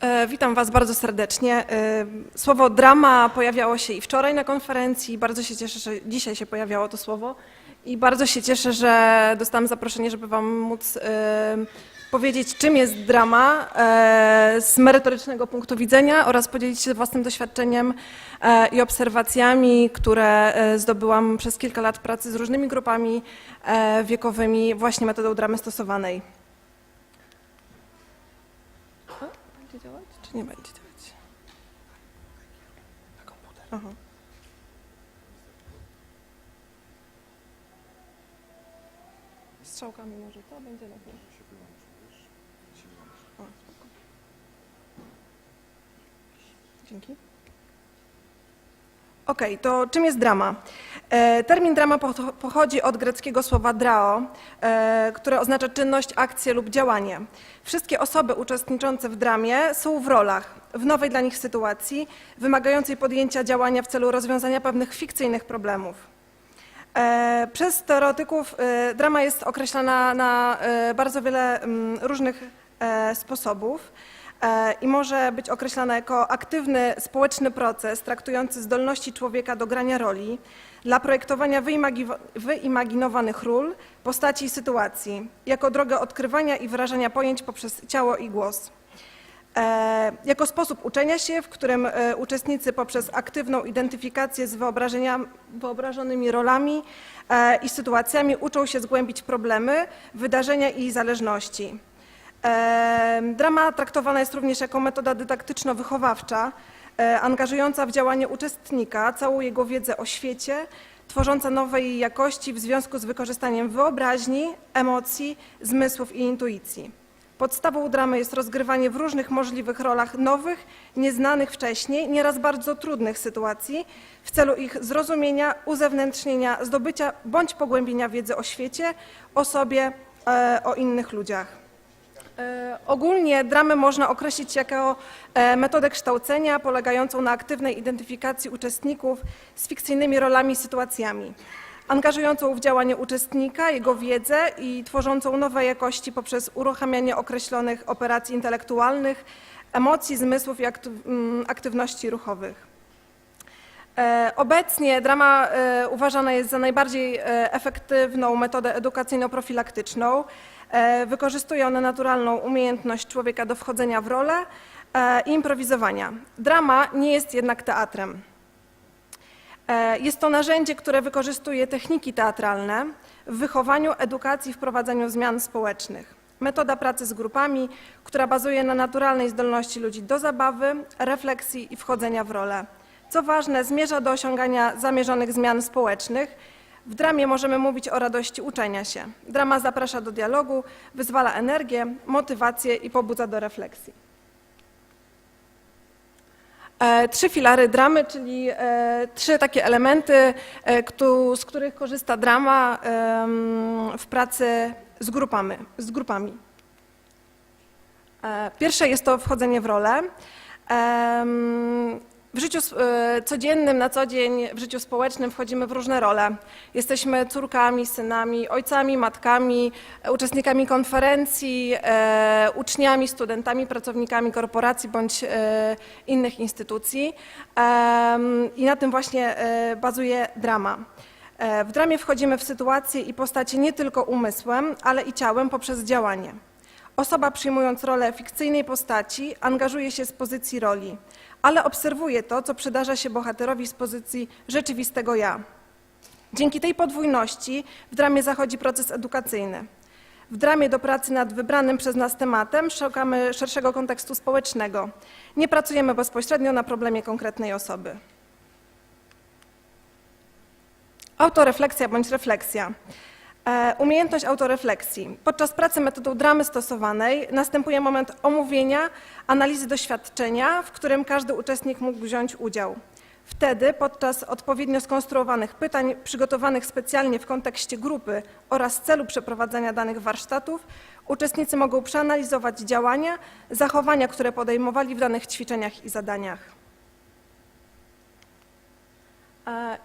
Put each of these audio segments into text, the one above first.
E, Witam Was bardzo serdecznie. E, Słowo drama pojawiało się i wczoraj na konferencji. Bardzo się cieszę, że dzisiaj się pojawiało to słowo. I bardzo się cieszę, że dostałam zaproszenie, żeby Wam móc e, powiedzieć, czym jest drama z merytorycznego punktu widzenia oraz podzielić się własnym doświadczeniem i obserwacjami, które zdobyłam przez kilka lat pracy z różnymi grupami wiekowymi właśnie metodą dramy stosowanej. A, będzie działać, czy nie będzie działać? Aha. Strzałkami może to będzie lepiej. O, spoko. Dzięki. Okej, to czym jest drama? E, Termin drama pocho- pochodzi od greckiego słowa drao, e, które oznacza czynność, akcję lub działanie. Wszystkie osoby uczestniczące w dramie są w rolach, w nowej dla nich sytuacji, wymagającej podjęcia działania w celu rozwiązania pewnych fikcyjnych problemów. E, Przez teoretyków drama jest określana na bardzo wiele mm, różnych sposobów i może być określana jako aktywny społeczny proces traktujący zdolności człowieka do grania roli, dla projektowania wyimagi- wyimaginowanych ról, postaci i sytuacji, jako drogę odkrywania i wyrażania pojęć poprzez ciało i głos. E, jako sposób uczenia się, w którym e, uczestnicy poprzez aktywną identyfikację z wyobrażonymi rolami e, i sytuacjami uczą się zgłębić problemy, wydarzenia i zależności. Drama traktowana jest również jako metoda dydaktyczno-wychowawcza, e, angażująca w działanie uczestnika całą jego wiedzę o świecie, tworząca nowej jakości w związku z wykorzystaniem wyobraźni, emocji, zmysłów i intuicji. Podstawą dramy jest rozgrywanie w różnych możliwych rolach nowych, nieznanych wcześniej, nieraz bardzo trudnych sytuacji w celu ich zrozumienia, uzewnętrznienia, zdobycia bądź pogłębienia wiedzy o świecie, o sobie, e, o innych ludziach. E, Ogólnie dramę można określić jako e, metodę kształcenia polegającą na aktywnej identyfikacji uczestników z fikcyjnymi rolami i sytuacjami, angażującą w działanie uczestnika, jego wiedzę i tworzącą nowe jakości poprzez uruchamianie określonych operacji intelektualnych, emocji, zmysłów i mm, aktywności ruchowych. E, Obecnie drama uważana jest za najbardziej efektywną metodę edukacyjno-profilaktyczną. E, Wykorzystuje ona naturalną umiejętność człowieka do wchodzenia w rolę e, i improwizowania. Drama nie jest jednak teatrem. E, Jest to narzędzie, które wykorzystuje techniki teatralne w wychowaniu, edukacji, wprowadzaniu zmian społecznych. Metoda pracy z grupami, która bazuje na naturalnej zdolności ludzi do zabawy, refleksji i wchodzenia w rolę. Co ważne, zmierza do osiągania zamierzonych zmian społecznych. W dramie możemy mówić o radości uczenia się. Drama zaprasza do dialogu, wyzwala energię, motywację i pobudza do refleksji. E, Trzy filary dramy, czyli e, trzy takie elementy, e, z których korzysta drama w pracy z grupami. Z grupami. Pierwsze jest to wchodzenie w rolę. W życiu e, codziennym, na co dzień, w życiu społecznym wchodzimy w różne role. Jesteśmy córkami, synami, ojcami, matkami, e, uczestnikami konferencji, e, uczniami, studentami, pracownikami korporacji bądź innych instytucji. I na tym właśnie bazuje drama. W dramie wchodzimy w sytuacje i postacie nie tylko umysłem, ale i ciałem poprzez działanie. Osoba przyjmując rolę fikcyjnej postaci angażuje się z pozycji roli, ale obserwuje to, co przydarza się bohaterowi z pozycji rzeczywistego ja. Dzięki tej podwójności w dramie zachodzi proces edukacyjny. W dramie do pracy nad wybranym przez nas tematem szukamy szerszego kontekstu społecznego. Nie pracujemy bezpośrednio na problemie konkretnej osoby. Autorefleksja bądź refleksja. E, Umiejętność autorefleksji. Podczas pracy metodą dramy stosowanej następuje moment omówienia, analizy doświadczenia, w którym każdy uczestnik mógł wziąć udział. Wtedy, podczas odpowiednio skonstruowanych pytań, przygotowanych specjalnie w kontekście grupy oraz celu przeprowadzania danych warsztatów, uczestnicy mogą przeanalizować działania, zachowania, które podejmowali w danych ćwiczeniach i zadaniach.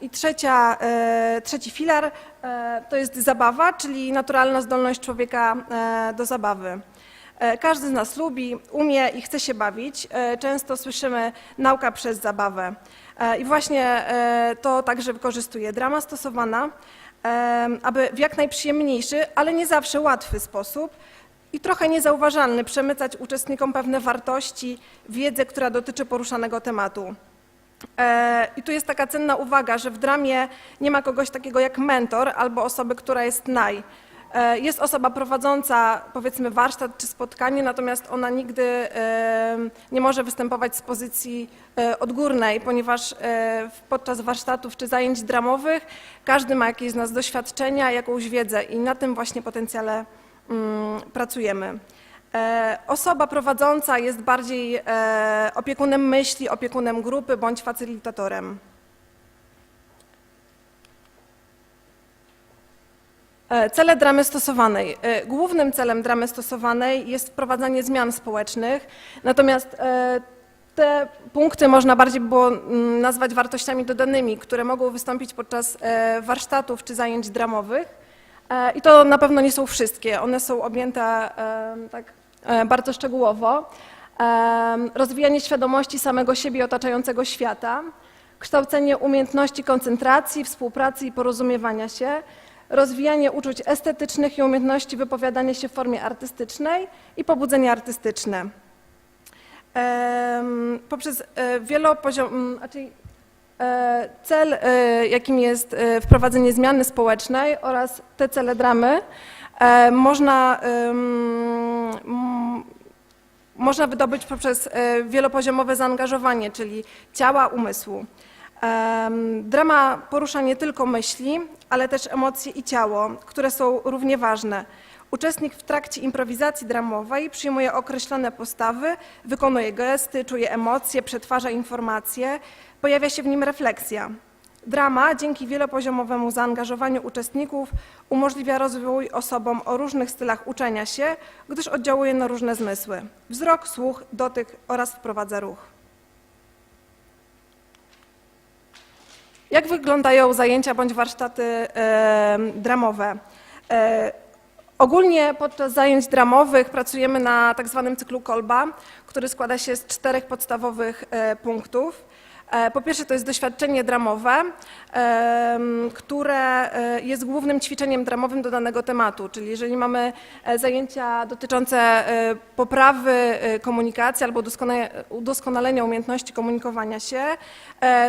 I trzecia, e, trzeci filar e, to jest zabawa, czyli naturalna zdolność człowieka e, do zabawy. Każdy z nas lubi, umie i chce się bawić. Często słyszymy nauka przez zabawę. I właśnie to także wykorzystuje drama stosowana, aby w jak najprzyjemniejszy, ale nie zawsze łatwy sposób i trochę niezauważalny przemycać uczestnikom pewne wartości, wiedzę, która dotyczy poruszanego tematu. E, I tu jest taka cenna uwaga, że w dramie nie ma kogoś takiego jak mentor albo osoby, która jest naj. E, Jest osoba prowadząca, powiedzmy, warsztat czy spotkanie, natomiast ona nigdy e, nie może występować z pozycji odgórnej, ponieważ podczas warsztatów czy zajęć dramowych każdy ma jakieś z nas doświadczenia, jakąś wiedzę i na tym właśnie potencjale mm, pracujemy. E, Osoba prowadząca jest bardziej e, opiekunem myśli, opiekunem grupy bądź facylitatorem. E, Cele dramy stosowanej. Głównym celem dramy stosowanej jest wprowadzanie zmian społecznych, natomiast te punkty można bardziej było mm, nazwać wartościami dodanymi, które mogą wystąpić podczas warsztatów czy zajęć dramowych. I to na pewno nie są wszystkie, one są objęte tak bardzo szczegółowo. E, Rozwijanie świadomości samego siebie i otaczającego świata, kształcenie umiejętności koncentracji, współpracy i porozumiewania się, rozwijanie uczuć estetycznych i umiejętności wypowiadania się w formie artystycznej i pobudzenie artystyczne. Poprzez e, wielopoziom, e, cel, e, jakim jest e, wprowadzenie zmiany społecznej oraz te cele dramy, e, można, można wydobyć poprzez e, wielopoziomowe zaangażowanie, czyli ciała, umysłu. Drama porusza nie tylko myśli, ale też emocje i ciało, które są równie ważne. Uczestnik w trakcie improwizacji dramowej przyjmuje określone postawy, wykonuje gesty, czuje emocje, przetwarza informacje, pojawia się w nim refleksja. Drama dzięki wielopoziomowemu zaangażowaniu uczestników umożliwia rozwój osobom o różnych stylach uczenia się, gdyż oddziałuje na różne zmysły wzrok, słuch, dotyk oraz wprowadza ruch. Jak wyglądają zajęcia bądź warsztaty e, dramowe? E, ogólnie podczas zajęć dramowych pracujemy na tak zwanym cyklu Kolba, który składa się z czterech podstawowych e, punktów. E, Po pierwsze to jest doświadczenie dramowe, które e, jest głównym ćwiczeniem dramowym do danego tematu, czyli jeżeli mamy e, zajęcia dotyczące poprawy komunikacji albo udoskona- udoskonalenia umiejętności komunikowania się,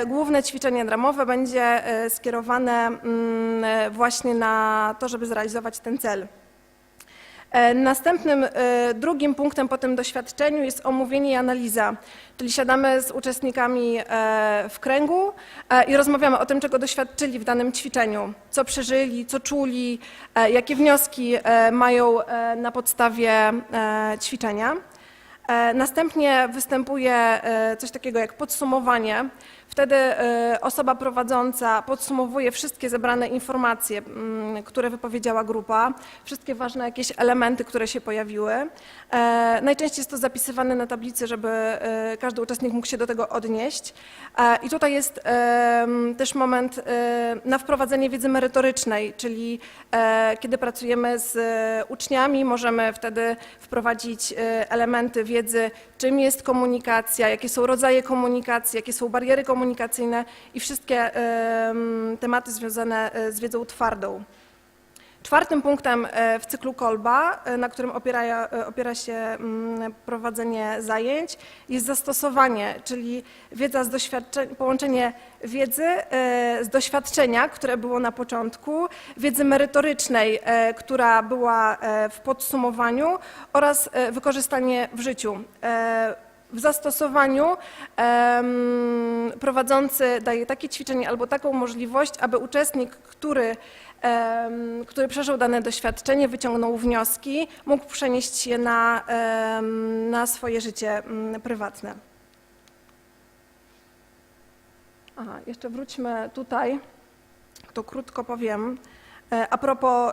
główne ćwiczenie dramowe będzie skierowane mm, właśnie na to, żeby zrealizować ten cel. E, Następnym, e, drugim punktem po tym doświadczeniu jest omówienie i analiza, czyli siadamy z uczestnikami e, w kręgu i rozmawiamy o tym, czego doświadczyli w danym ćwiczeniu, co przeżyli, co czuli, jakie wnioski mają na podstawie ćwiczenia. Następnie występuje coś takiego jak podsumowanie. Wtedy e, osoba prowadząca podsumowuje wszystkie zebrane informacje, mm, które wypowiedziała grupa, wszystkie ważne jakieś elementy, które się pojawiły. E, Najczęściej jest to zapisywane na tablicy, żeby e, każdy uczestnik mógł się do tego odnieść. I tutaj jest też moment na wprowadzenie wiedzy merytorycznej, czyli kiedy pracujemy z uczniami, możemy wtedy wprowadzić elementy wiedzy, czym jest komunikacja, jakie są rodzaje komunikacji, jakie są bariery komunikacyjne i wszystkie em, tematy związane e, z wiedzą twardą. Czwartym punktem e, w cyklu Kolba, e, na którym opiera, e, opiera się mm, prowadzenie zajęć, jest zastosowanie, czyli wiedza z połączenie wiedzy z doświadczenia, które było na początku, wiedzy merytorycznej, która była w podsumowaniu oraz wykorzystanie w życiu. W zastosowaniu prowadzący daje takie ćwiczenie albo taką możliwość, aby uczestnik, który, który przeżył dane doświadczenie, wyciągnął wnioski, mógł przenieść je na, na swoje życie mm, prywatne. Aha, jeszcze wróćmy tutaj, to krótko powiem. E, A propos,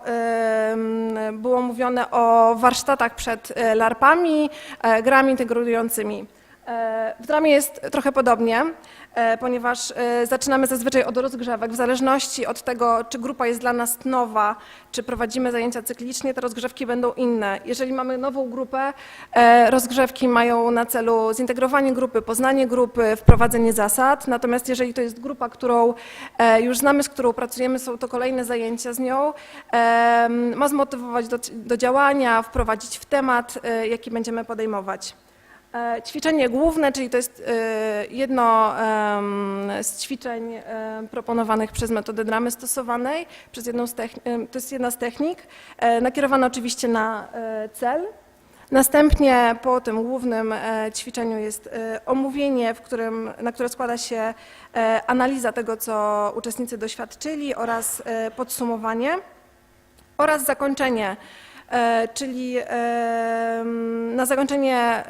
było mówione o warsztatach przed e, larpami, e, grami integrującymi. E, W dramie jest trochę podobnie, e, ponieważ e, zaczynamy zazwyczaj od rozgrzewek. W zależności od tego, czy grupa jest dla nas nowa, czy prowadzimy zajęcia cyklicznie, te rozgrzewki będą inne. Jeżeli mamy nową grupę, rozgrzewki mają na celu zintegrowanie grupy, poznanie grupy, wprowadzenie zasad. Natomiast jeżeli to jest grupa, którą już znamy, z którą pracujemy, są to kolejne zajęcia z nią, ma zmotywować do, do działania, wprowadzić w temat, jaki będziemy podejmować. E, Ćwiczenie główne, czyli to jest e, jedno z ćwiczeń em, proponowanych przez metodę dramy stosowanej, przez jedną z to jest jedna z technik, e, nakierowana oczywiście na e, cel. Następnie po tym głównym e, ćwiczeniu jest e, omówienie, w którym, na które składa się e, analiza tego, co uczestnicy doświadczyli oraz e, podsumowanie oraz zakończenie, e, czyli em, na zakończenie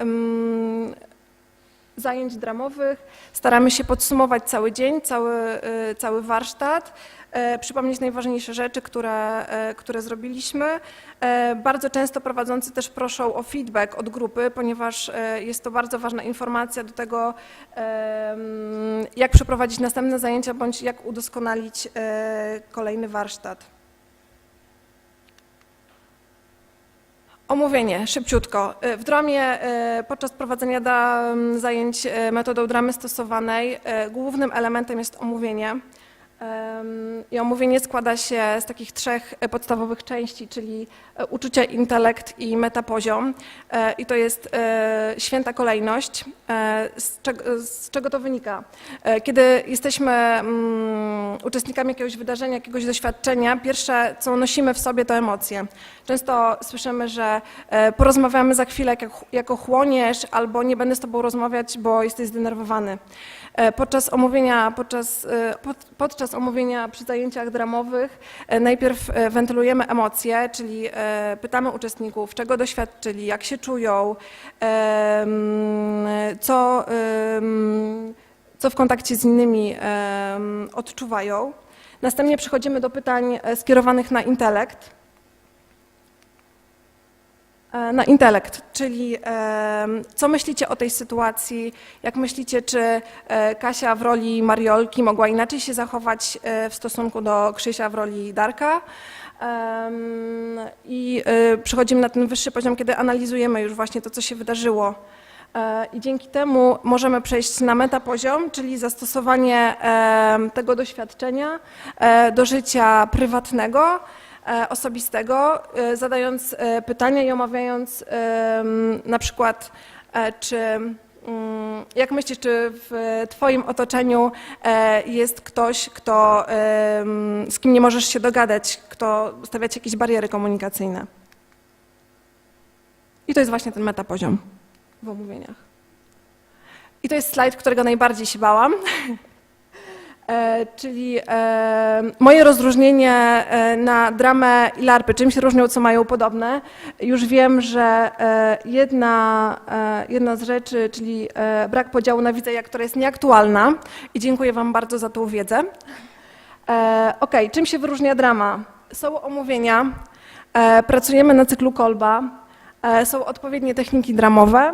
zajęć dramowych staramy się podsumować cały dzień, cały, e, cały warsztat, e, przypomnieć najważniejsze rzeczy, które, e, które zrobiliśmy. E, Bardzo często prowadzący też proszą o feedback od grupy, ponieważ e, jest to bardzo ważna informacja do tego, jak przeprowadzić następne zajęcia bądź jak udoskonalić e, kolejny warsztat. Omówienie, szybciutko. Y, W dramie y, podczas prowadzenia zajęć y, metodą dramy stosowanej głównym elementem jest omówienie. I omówienie składa się z takich trzech y, podstawowych części, czyli y, uczucie, intelekt i metapoziom. Y, I to jest święta kolejność. Z czego, z czego to wynika? Kiedy jesteśmy mm, uczestnikami jakiegoś wydarzenia, jakiegoś doświadczenia, pierwsze, co nosimy w sobie, to emocje. Często słyszymy, że e, porozmawiamy za chwilę, jak, jak ochłoniesz, albo nie będę z tobą rozmawiać, bo jesteś zdenerwowany. E, Podczas omówienia, podczas, e, pod, podczas omówienia przy zajęciach dramowych e, najpierw e, wentylujemy emocje, czyli e, pytamy uczestników, czego doświadczyli, jak się czują, co, co w kontakcie z innymi odczuwają. Następnie przechodzimy do pytań skierowanych na intelekt. E, Na intelekt, czyli em, co myślicie o tej sytuacji? Jak myślicie, czy e, Kasia w roli Mariolki mogła inaczej się zachować e, w stosunku do Krzysia w roli Darka? I e, przechodzimy na ten wyższy poziom, kiedy analizujemy już właśnie to, co się wydarzyło. E, I dzięki temu możemy przejść na metapoziom, czyli zastosowanie tego doświadczenia e, do życia prywatnego e, osobistego, e, zadając e, pytania i omawiając na przykład, e, czy mm, jak myślisz, czy w Twoim otoczeniu e, jest ktoś, kto, z kim nie możesz się dogadać, kto stawia ci jakieś bariery komunikacyjne? I to jest właśnie ten metapoziom w omówieniach. I to jest slajd, którego najbardziej się bałam. E, czyli e, moje rozróżnienie e, na dramę i larpy, czym się różnią, co mają podobne. Już wiem, że jedna, jedna z rzeczy, czyli brak podziału na widzenia, która jest nieaktualna i dziękuję Wam bardzo za tą wiedzę. Ok, czym się wyróżnia drama? Są omówienia, pracujemy na cyklu kolba, są odpowiednie techniki dramowe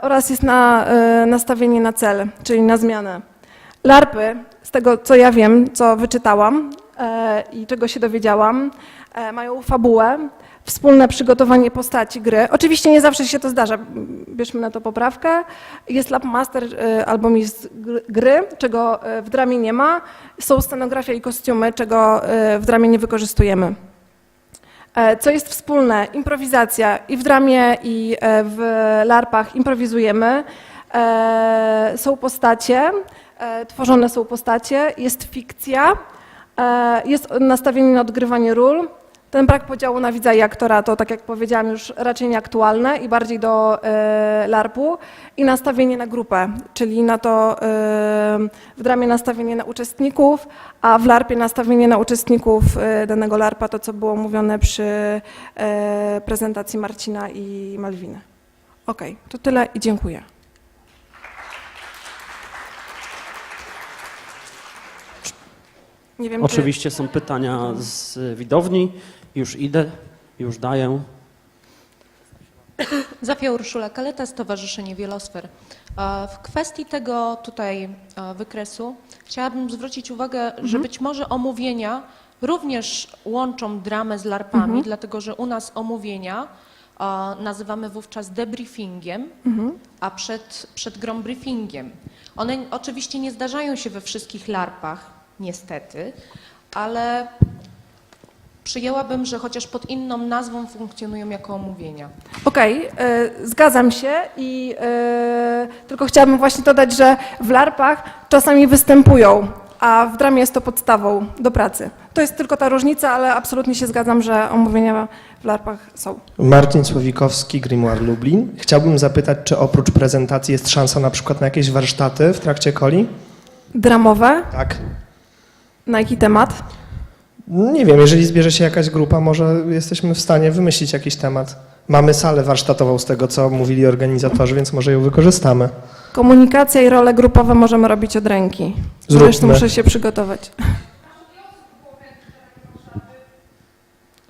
oraz jest na, nastawienie na cel, czyli na zmianę. Larpy, z tego co ja wiem, co wyczytałam e, i czego się dowiedziałam, e, mają fabułę, wspólne przygotowanie postaci gry. Oczywiście nie zawsze się to zdarza, bierzmy na to poprawkę. Jest lab master e, albo mistrz gr- gry, czego w dramie nie ma. Są scenografia i kostiumy, czego w dramie nie wykorzystujemy. Co jest wspólne? Improwizacja. I w dramie, i w larpach improwizujemy. Są postacie, tworzone są postacie, jest fikcja, e, jest nastawienie na odgrywanie ról. Ten brak podziału na widza i aktora to, tak jak powiedziałam, już raczej nieaktualne i bardziej do e, larpu. I nastawienie na grupę, czyli na to e, w dramie nastawienie na uczestników, a w larpie nastawienie na uczestników e, danego larpa, to co było mówione przy e, prezentacji Marcina i Malwiny. Okej, to tyle i dziękuję. Nie wiem, czy... Oczywiście są pytania z widowni. Już idę, już daję. Zofia Urszula Kaleta, Stowarzyszenie Wielosfer. W kwestii tego tutaj wykresu chciałabym zwrócić uwagę, że być może omówienia również łączą dramę z larpami, dlatego że u nas omówienia nazywamy wówczas debriefingiem, a przed, przed grą briefingiem. One oczywiście nie zdarzają się we wszystkich larpach, niestety, ale przyjęłabym, że chociaż pod inną nazwą funkcjonują jako omówienia. Okej, e, zgadzam się i e, tylko chciałabym właśnie dodać, że w larpach czasami występują, a w dramie jest to podstawą do pracy. To jest tylko ta różnica, ale absolutnie się zgadzam, że omówienia w larpach są. Marcin Słowikowski, Grimoire Lublin. Chciałbym zapytać, czy oprócz prezentacji jest szansa na przykład na jakieś warsztaty w trakcie coli? Dramowe, Tak. Na jaki temat? Nie wiem, jeżeli zbierze się jakaś grupa, może jesteśmy w stanie wymyślić jakiś temat. Mamy salę warsztatową z tego, co mówili organizatorzy, więc może ją wykorzystamy. Komunikacja i role grupowe możemy robić od ręki. Zróbmy. Zresztą muszę się przygotować.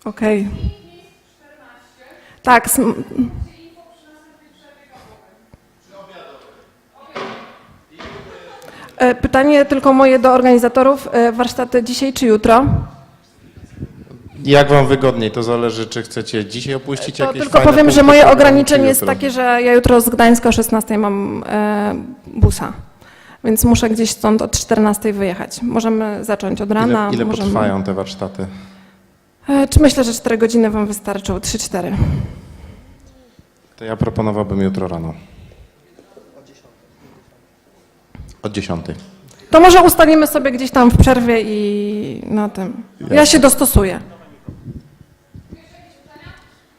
Okej. Tak. sm- E, Pytanie tylko moje do organizatorów. E, Warsztaty dzisiaj czy jutro? Jak wam wygodniej, to zależy, czy chcecie dzisiaj opuścić To jakieś tylko fajne powiem, że punkty moje programu, ograniczenie jest jutro? takie, że ja jutro z Gdańska o 16 mam e, busa. Więc muszę gdzieś stąd od 14 wyjechać. Możemy zacząć od rana. Ile, ile możemy... potrwają te warsztaty? E, Czy myślę, że 4 godziny Wam wystarczą? 3-4. To ja proponowałbym jutro rano. Od 10. To może ustalimy sobie gdzieś tam w przerwie i na tym. Ja się dostosuję.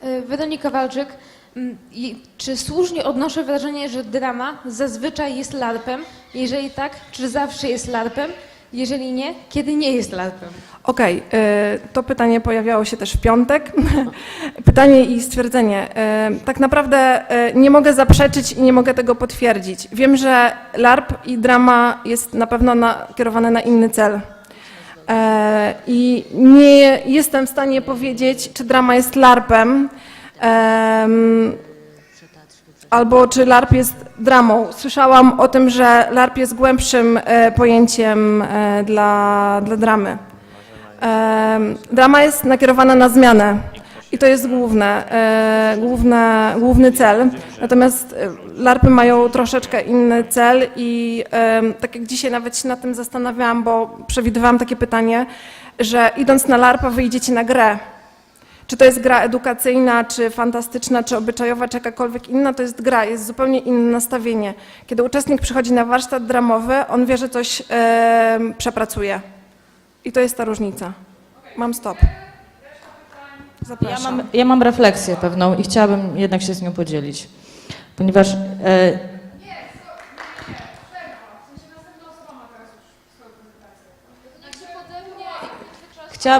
Y, Weronika Walczyk. I Czy słusznie odnoszę wrażenie, że drama zazwyczaj jest larpem? Jeżeli tak, czy zawsze jest larpem? Jeżeli nie, kiedy nie jest larpem? Okej, e, to pytanie pojawiało się też w piątek. pytanie i stwierdzenie. E, Tak naprawdę e, nie mogę zaprzeczyć i nie mogę tego potwierdzić. Wiem, że LARP i drama jest na pewno nakierowane na inny cel. I nie jestem w stanie powiedzieć, czy drama jest LARPem. em, albo czy LARP jest dramą. Słyszałam o tym, że LARP jest głębszym e, pojęciem e, dla, dla dramy. Em, Drama jest nakierowana na zmianę i to jest główne, e, główne, główny cel. Natomiast e, LARPy mają troszeczkę inny cel i tak jak dzisiaj nawet się nad tym zastanawiałam, bo przewidywałam takie pytanie, że idąc na LARPa wyjdziecie na grę. Czy to jest gra edukacyjna, czy fantastyczna, czy obyczajowa, czy jakakolwiek inna, to jest gra, jest zupełnie inne nastawienie. Kiedy uczestnik przychodzi na warsztat dramowy, on wie, że coś em, przepracuje. I to jest ta różnica. Mam stop. Ja Zapraszam. mam, ja mam refleksję pewną i chciałabym jednak się z nią podzielić, ponieważ e,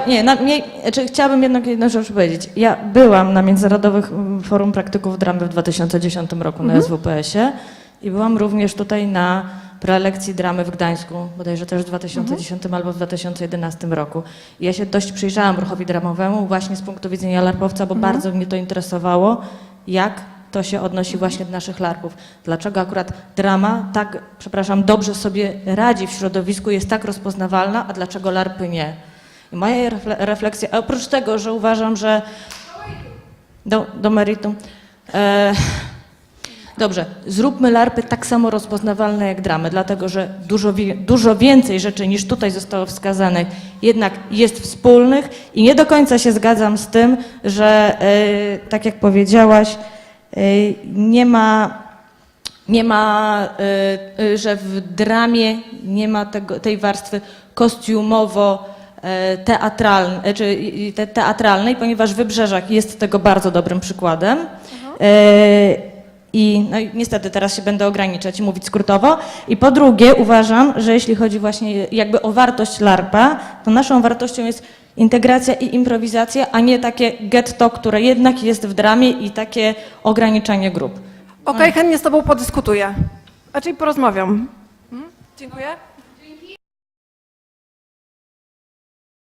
Nie, na, nie, znaczy chciałabym jednak jedną rzecz powiedzieć. Ja byłam na Międzynarodowych mm, Forum Praktyków Dramy w 2010 roku na SWPS-ie i byłam również tutaj na prelekcji dramy w Gdańsku, bodajże też w 2010 albo w 2011 roku. I ja się dość przyjrzałam ruchowi dramowemu właśnie z punktu widzenia larpowca, bo bardzo mnie to interesowało, jak to się odnosi właśnie do naszych larpów. Dlaczego akurat drama tak, przepraszam, dobrze sobie radzi w środowisku, jest tak rozpoznawalna, a dlaczego larpy nie? I moja refle- refleksja, a oprócz tego, że uważam, że do, do meritum. E, dobrze, zróbmy larpy tak samo rozpoznawalne jak dramy, dlatego że dużo, dużo więcej rzeczy niż tutaj zostało wskazanych jednak jest wspólnych i nie do końca się zgadzam z tym, że e, tak jak powiedziałaś, e, nie ma nie ma, y, y, że w dramie nie ma tego, tej warstwy kostiumowo e, teatralnej, czy te, teatralnej, ponieważ Wybrzeżak jest tego bardzo dobrym przykładem. E, I no i niestety teraz się będę ograniczać i mówić skrótowo. I po drugie uważam, że jeśli chodzi właśnie jakby o wartość LARPA, to naszą wartością jest integracja i improwizacja, a nie takie getto, które jednak jest w dramie i takie ograniczanie grup. Okej, chętnie z Tobą podyskutuję. Raczej porozmawiam. Mhm. Dziękuję.